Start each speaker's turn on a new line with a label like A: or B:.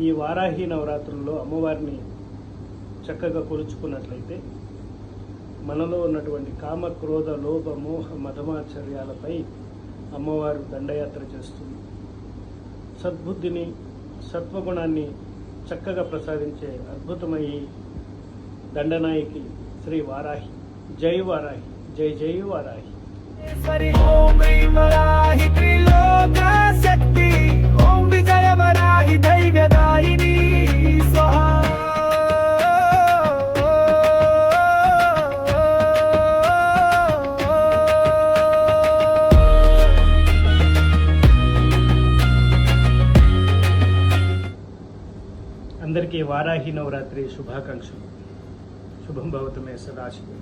A: ఈ వారాహి నవరాత్రుల్లో అమ్మవారిని చక్కగా కొలుచుకున్నట్లయితే మనలో ఉన్నటువంటి కామ క్రోధ లోభ మోహ మధమాచర్యాలపై అమ్మవారు దండయాత్ర చేస్తుంది. సద్బుద్ధిని సత్వగుణాన్ని చక్కగా ప్రసాదించే అద్భుతమై దండనాయకి శ్రీ వారాహి. జై వారాహి. జై జై వారాహి. అందరికీ వారాహి నవరాత్రి శుభాకాంక్షలు శుభం భవతమే సదాశివం